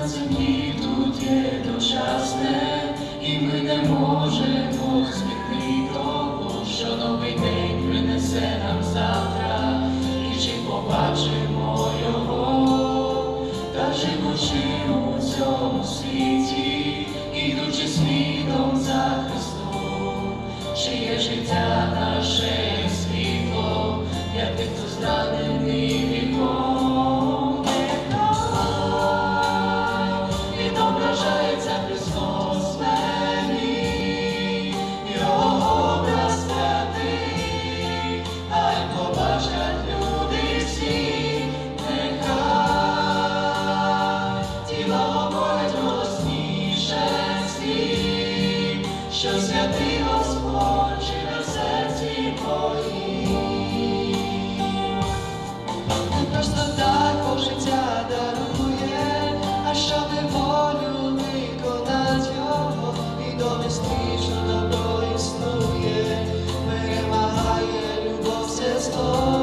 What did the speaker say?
на землі тут є дочасне, і ми не можемо що святий Господь на серці мої, Не просто так по життя дарує, а щоб волю виконать його і довести, що добро існує, перемагає любов, все слово.